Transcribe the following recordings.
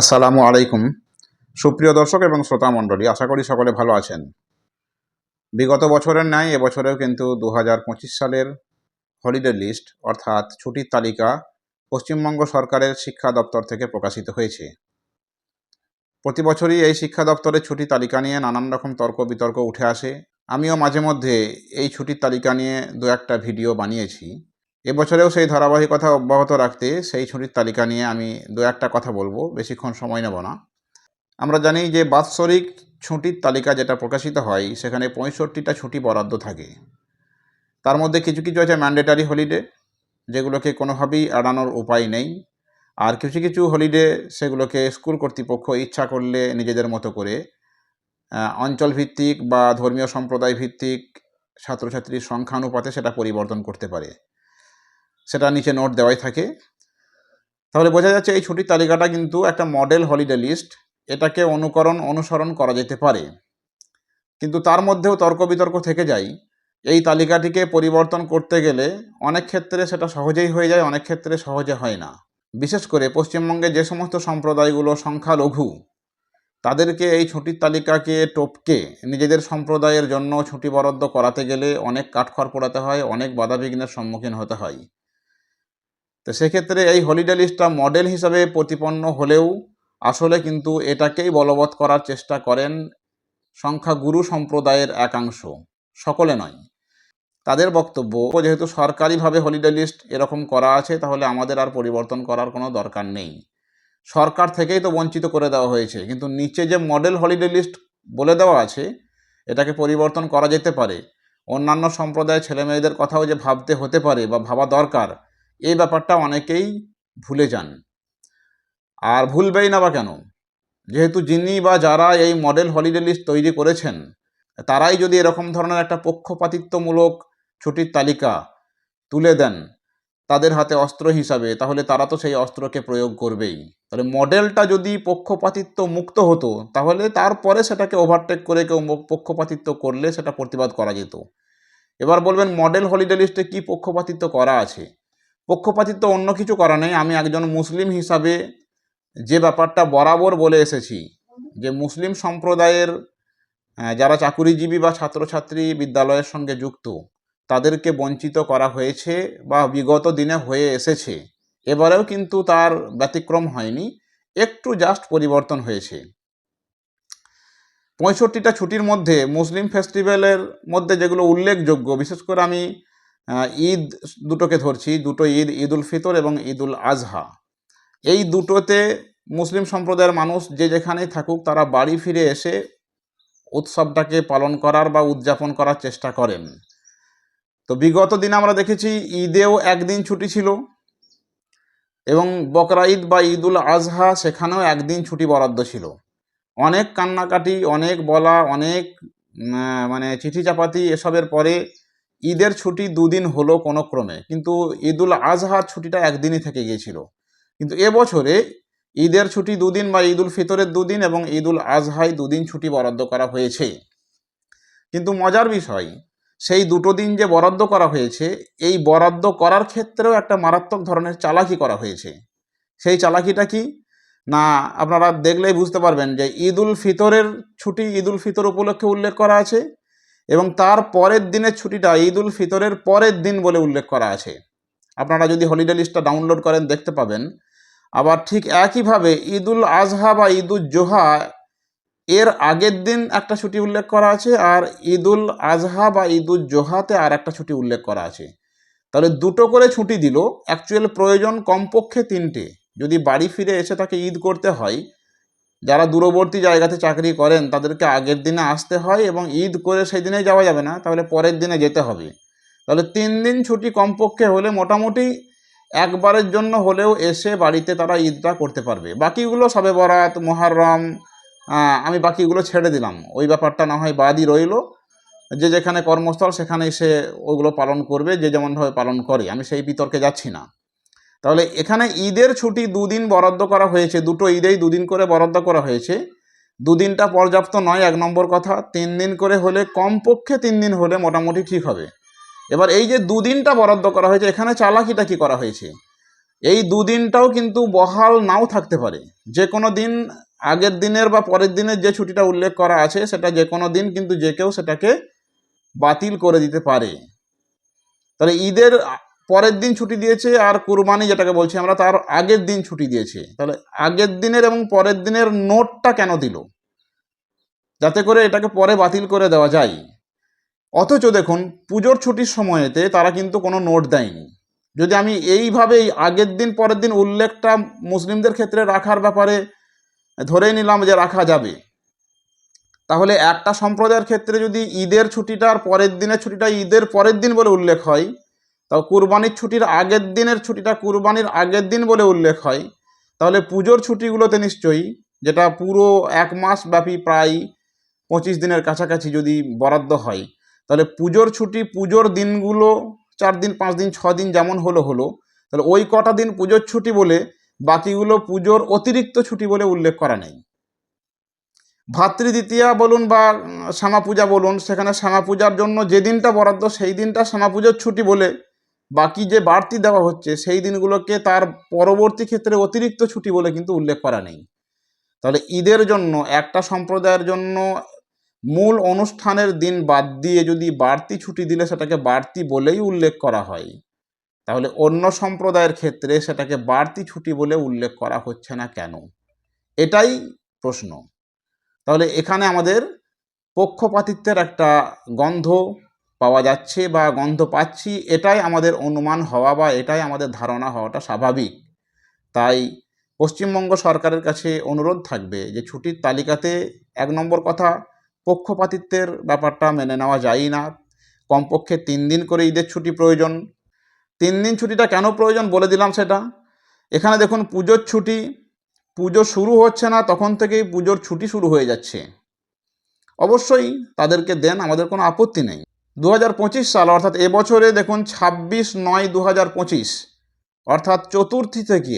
আসসালামু আলাইকুম। সুপ্রিয় দর্শক এবং শ্রোতা মণ্ডলী, আশা করি সকলে ভালো আছেন। বিগত বছরের ন্যায় এবছরেও কিন্তু দু হাজার পঁচিশ সালের হলিডে লিস্ট অর্থাৎ ছুটির তালিকা, পশ্চিমবঙ্গ সরকারের শিক্ষা দপ্তর থেকে প্রকাশিত হয়েছে। প্রতি বছরই এই শিক্ষা দপ্তরের ছুটির তালিকা নিয়ে নানান রকম তর্ক বিতর্ক উঠে আসে। আমিও মাঝে মধ্যে এই ছুটির তালিকা নিয়ে দু একটা ভিডিও বানিয়েছি। এবছরেও সেই ধারাবাহিকতা অব্যাহত রাখতে সেই ছুটির তালিকা নিয়ে আমি দু একটা কথা বলব বেশিক্ষণ সময় নেব না। আমরা জানি যে বাৎসরিক ছুটির তালিকা যেটা প্রকাশিত হয় সেখানে পঁয়ষট্টিটা ছুটি বরাদ্দ থাকে। তার মধ্যে কিছু কিছু আছে ম্যান্ডেটারি হলিডে যেগুলোকে কোনোভাবেই এড়ানোর উপায় নেই। আর কিছু কিছু হলিডে সেগুলোকে স্কুল কর্তৃপক্ষ ইচ্ছা করলে নিজেদের মতো করে আহ, অঞ্চলভিত্তিক বা ধর্মীয় সম্প্রদায় ভিত্তিক ছাত্রছাত্রীর সংখ্যানুপাতে সেটা পরিবর্তন করতে পারে। সেটা নিচে নোট দেওয়াই থাকে। তাহলে বোঝা যাচ্ছে এই ছুটির তালিকাটা কিন্তু একটা মডেল হলিডে লিস্ট এটাকে অনুকরণ, অনুসরণ করা যেতে পারে। কিন্তু তার মধ্যেও তর্ক বিতর্ক থেকে যায়। এই তালিকাটিকে পরিবর্তন করতে গেলে অনেক ক্ষেত্রে সেটা সহজেই হয়ে যায়, অনেক ক্ষেত্রে সহজে হয় না। বিশেষ করে পশ্চিমবঙ্গে যে সমস্ত সম্প্রদায়গুলো সংখ্যালঘু, তাদেরকে এই ছুটির তালিকাকে টপকে নিজেদের সম্প্রদায়ের জন্য ছুটি বরাদ্দ করাতে গেলে অনেক কাঠখড় পোড়াতে হয়, অনেক বাধাবিঘ্নের সম্মুখীন হতে হয়। তো সেক্ষেত্রে এই হলিডে লিস্টটা মডেল হিসাবে প্রতিপন্ন হলেও আসলে কিন্তু এটাকেই বলবৎ করার চেষ্টা করেন সংখ্যাগুরু সম্প্রদায়ের একাংশ, সকলে নয়। তাদের বক্তব্য, যেহেতু সরকারিভাবে হলিডে লিস্ট এরকম করা আছে, তাহলে আমাদের আর পরিবর্তন করার কোনো দরকার নেই। সরকার থেকেই তো বঞ্চিত করে দেওয়া হয়েছে, কিন্তু নিচে যে মডেল হলিডে লিস্ট বলে দেওয়া আছে, এটাকে পরিবর্তন করা যেতে পারে। অন্যান্য সম্প্রদায়ের ছেলেমেয়েদের কথাও যে ভাবতে হতে পারে বা ভাবা দরকার এই ব্যাপারটা অনেকেই ভুলে যান। আর ভুলবেই না বা কেন? যেহেতু যিনি বা যারা এই মডেল হলিডে লিস্ট তৈরি করেছেন, তারাই যদি এরকম ধরনের একটা পক্ষপাতিত্বমূলক ছুটির তালিকা তুলে দেন তাদের হাতে অস্ত্র হিসাবে, তাহলে তারা তো সেই অস্ত্রকে প্রয়োগ করবেই। তাহলে মডেলটা যদি পক্ষপাতিত্ব মুক্ত হতো, তাহলে তারপরে সেটাকে ওভারটেক করে কেউ পক্ষপাতিত্ব করলে সেটা প্রতিবাদ করা যেত। এবার বলবেন মডেল হলিডে লিস্টে কি পক্ষপাতিত্ব করা আছে? পক্ষপাতিত্ব অন্য কিছু করা নেই। আমি একজন মুসলিম হিসাবে যে ব্যাপারটা বরাবর বলে এসেছি, যে মুসলিম সম্প্রদায়ের যারা চাকুরিজীবী বা ছাত্রছাত্রী বিদ্যালয়ের সঙ্গে যুক্ত, তাদেরকে বঞ্চিত করা হয়েছে বা বিগত দিনে হয়ে এসেছে। এবারেও কিন্তু তার ব্যতিক্রম হয়নি। একটু জাস্ট পরিবর্তন হয়েছে। পঁয়ষট্টিটা ছুটির মধ্যে মুসলিম ফেস্টিভ্যালের মধ্যে যেগুলো উল্লেখযোগ্য, বিশেষ করে আমি ঈদ দুটোকে ধরছি, দুটো ঈদ ঈদ উল ফিতর এবং ঈদ উল আজহা। এই দুটোতে মুসলিম সম্প্রদায়ের মানুষ যে যেখানেই থাকুক, তারা বাড়ি ফিরে এসে উৎসবটাকে পালন করার বা উদযাপন করার চেষ্টা করেন। তো বিগত দিনে আমরা দেখেছি, ঈদেও একদিন ছুটি ছিল এবং বকরা ঈদ বা ঈদ উল আজহা সেখানেও একদিন ছুটি বরাদ্দ ছিল। অনেক কান্নাকাটি, অনেক বলা, অনেক মানে চিঠি চাপাতি এসবের পরে ঈদের ছুটি দুদিন হলো কোনো ক্রমে, কিন্তু ঈদ উল আজহার ছুটিটা একদিনই থেকে গিয়েছিল। কিন্তু এবছরে ঈদের ছুটি দুদিন বা ঈদ উল ফিতরের দুদিন এবং ঈদ উল আজহায় দুদিন ছুটি বরাদ্দ করা হয়েছে। কিন্তু মজার বিষয়, সেই দুটো দিন যে বরাদ্দ করা হয়েছে, এই বরাদ্দ করার ক্ষেত্রেও একটা মারাত্মক ধরনের চালাকি করা হয়েছে। সেই চালাকিটা কি? না, আপনারা দেখলেই বুঝতে পারবেন যে ঈদ উল ফিতরের ছুটি ঈদ উল ফিতর উপলক্ষে উল্লেখ করা আছে। এবং তার পরের দিনের ছুটিটা ঈদ উল ফিতরের পরের দিন বলে উল্লেখ করা আছে। আপনারা যদি হলিডে লিস্টটা ডাউনলোড করেন, দেখতে পাবেন। আবার ঠিক একইভাবে ঈদ উল আজহা বা ঈদ উল জোহা এর আগের দিন একটা ছুটি উল্লেখ করা আছে আর ঈদ উল আজহা বা ঈদ উল জোহাতে আর একটা ছুটি উল্লেখ করা আছে। তাহলে দুটো করে ছুটি দিল। অ্যাকচুয়াল প্রয়োজন কমপক্ষে তিনটে। যদি বাড়ি ফিরে এসে তাকে ঈদ করতে হয় যারা দূরবর্তী জায়গাতে চাকরি করেন তাদেরকে আগের দিনে আসতে হয় এবং ঈদ করে সেই দিনে যাওয়া যাবে না তাহলে পরের দিনে যেতে হবে। তাহলে তিন দিন ছুটি কমপক্ষে হলে মোটামুটি একবারের জন্য হলেও এসে বাড়িতে তারা ঈদটা করতে পারবে। বাকিগুলো সবে বরাত মোহাররম আহ, আমি বাকিগুলো ছেড়ে দিলাম। ওই ব্যাপারটা না হয় বাদই রইল। যে যেখানে কর্মস্থল সেখানে সে ওগুলো পালন করবে যে যেমনভাবে পালন করে। আমি সেই বিতর্কে যাচ্ছি না। তাহলে এখানে ঈদের ছুটি দুদিন বরাদ্দ করা হয়েছে, দুটো ঈদেই দুদিন করে বরাদ্দ করা হয়েছে। দুদিনটা পর্যাপ্ত নয়, এক নম্বর কথা, তিন দিন করে হলে কমপক্ষে তিন দিন হলে মোটামুটি ঠিক হবে। এবার এই যে দুদিনটা বরাদ্দ করা হয়েছে, এখানে চালাকিটা কি করা হয়েছে? এই দুদিনটাও কিন্তু বহাল নাও থাকতে পারে। যে কোনো দিন আগের দিনের বা পরের দিনের যে ছুটিটা উল্লেখ করা আছে, সেটা যে কোনো দিন কিন্তু যে কেউ সেটাকে বাতিল করে দিতে পারে। তাহলে ঈদের পরের দিন ছুটি দিয়েছে আর কুরবানি যেটাকে বলছি আমরা, তার আগের দিন ছুটি দিয়েছে। তাহলে আগের দিনের এবং পরের দিনের নোটটা কেন দিল? যাতে করে এটাকে পরে বাতিল করে দেওয়া যায়। অথচ দেখুন, পুজোর ছুটির সময়েতে তারা কিন্তু কোনো নোট দেয়নি। যদি আমি এইভাবেই আগের দিন, পরের দিন উল্লেখটা মুসলিমদের ক্ষেত্রে রাখার ব্যাপারে ধরেই নিলাম যে রাখা যাবে, তাহলে একটা সম্প্রদায়ের ক্ষেত্রে যদি ঈদের ছুটিটার পরের দিনের ছুটিটা ঈদের পরের দিন বলে উল্লেখ হয় তাও কুরবানির ছুটির আগের দিনের ছুটিটা কুরবানির আগের দিন বলে উল্লেখ হয়। তাহলে পুজোর ছুটিগুলোতে নিশ্চয়ই যেটা পুরো এক মাস ব্যাপী প্রায় পঁচিশ দিনের কাছাকাছি যদি বরাদ্দ হয়, তাহলে পুজোর ছুটি, পুজোর দিনগুলো চার দিন, পাঁচ দিন, ছ দিন যেমন হলো হলো, তাহলে ওই কটা দিন পুজোর ছুটি বলে বাকিগুলো পুজোর অতিরিক্ত ছুটি বলে উল্লেখ করা নেই। ভাতৃদ্বিতীয়া বলুন বা শ্যামা পূজা বলুন, সেখানে শ্যামা পূজার জন্য যে দিনটা বরাদ্দ, সেই দিনটা শ্যামা পুজোর ছুটি বলে বাকি যে বাড়তি দেওয়া হচ্ছে, সেই দিনগুলোকে তার পরবর্তী ক্ষেত্রে অতিরিক্ত ছুটি বলে কিন্তু উল্লেখ করা নেই। তাহলে ঈদের জন্য, একটা সম্প্রদায়ের জন্য মূল অনুষ্ঠানের দিন বাদ দিয়ে যদি বাড়তি ছুটি দিলে সেটাকে বাড়তি বলেই উল্লেখ করা হয়, তাহলে অন্য সম্প্রদায়ের ক্ষেত্রে সেটাকে বাড়তি ছুটি বলে উল্লেখ করা হচ্ছে না কেন? এটাই প্রশ্ন। তাহলে এখানে আমাদের পক্ষপাতিত্বের একটা গন্ধ পাওয়া যাচ্ছে বা গন্ধ পাচ্ছি, এটাই আমাদের অনুমান হওয়া বা এটাই আমাদের ধারণা হওয়াটা স্বাভাবিক। তাই পশ্চিমবঙ্গ সরকারের কাছে অনুরোধ থাকবে যে ছুটির তালিকাতে এক নম্বর কথা, পক্ষপাতিত্বের ব্যাপারটা মেনে নেওয়া যায় না। কমপক্ষে তিন দিন করে ঈদের ছুটি প্রয়োজন। তিন দিন ছুটিটা কেন প্রয়োজন বলে দিলাম সেটা। এখানে দেখুন, পুজোর ছুটি, পুজো শুরু হচ্ছে না, তখন থেকেই পুজোর ছুটি শুরু হয়ে যাচ্ছে। অবশ্যই তাদেরকে দেন, আমাদের কোনো আপত্তি নেই। দু হাজার পঁচিশ সাল, অর্থাৎ এবছরে দেখুন ছাব্বিশ নয় দু অর্থাৎ চতুর্থী থেকে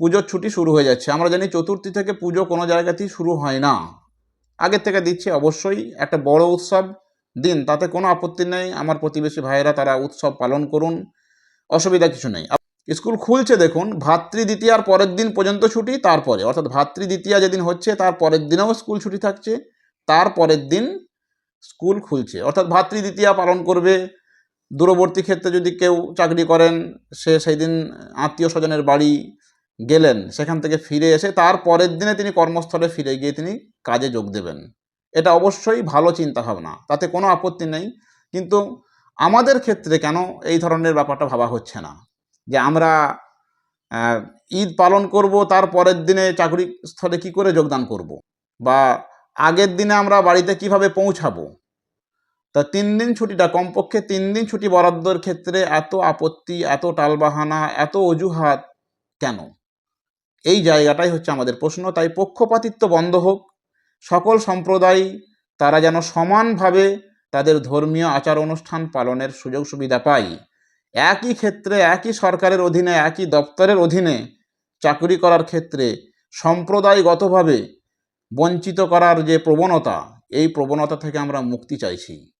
পুজোর ছুটি শুরু হয়ে যাচ্ছে। আমরা জানি চতুর্থী থেকে পুজো কোনো জায়গাতেই শুরু হয় না। আগের থেকে দিচ্ছে অবশ্যই একটা বড় উৎসব দিন, তাতে কোনো আপত্তি নেই। আমার প্রতিবেশী ভাইয়েরা তারা উৎসব পালন করুন, অসুবিধা কিছু নেই। স্কুল খুলছে দেখুন ভাতৃদ্বিতীয়ার পরের দিন পর্যন্ত ছুটি, তারপরে, অর্থাৎ ভাতৃ দ্বিতীয়া যেদিন হচ্ছে, তার পরের দিনেও স্কুল ছুটি থাকছে, তার পরের দিন স্কুল খুলছে। অর্থাৎ ভাতৃদ্বিতীয়া পালন করবে। দূরবর্তী ক্ষেত্রে যদি কেউ চাকরি করেন, সে সেই দিন আত্মীয় স্বজনের বাড়ি গেলেন, সেখান থেকে ফিরে এসে তার পরের দিনে তিনি কর্মস্থলে ফিরে গিয়ে তিনি কাজে যোগ দেবেন। এটা অবশ্যই ভালো চিন্তাভাবনা, তাতে কোনো আপত্তি নেই। কিন্তু আমাদের ক্ষেত্রে কেন এই ধরনের ব্যাপারটা ভাবা হচ্ছে না? যে আমরা ঈদ পালন করব, তার পরের দিনে চাকরি স্থলে কী করে যোগদান করব? বা আগের দিনে আমরা বাড়িতে কীভাবে পৌঁছাবো? তা তিন দিন ছুটিটা, কমপক্ষে তিন দিন ছুটি বরাদ্দর ক্ষেত্রে এত আপত্তি, এত টালবাহানা, এত অজুহাত কেন? এই জায়গাটাই হচ্ছে আমাদের প্রশ্ন। তাই পক্ষপাতিত্ব বন্ধ হোক। সকল সম্প্রদায় তারা যেন সমানভাবে তাদের ধর্মীয় আচার অনুষ্ঠান পালনের সুযোগ সুবিধা পায়। একই ক্ষেত্রে, একই সরকারের অধীনে, একই দপ্তরের অধীনে চাকরি করার ক্ষেত্রে সম্প্রদায়গতভাবে বঞ্চিত করার যে প্রবণতা এই প্রবণতা থেকে আমরা মুক্তি চাইছি।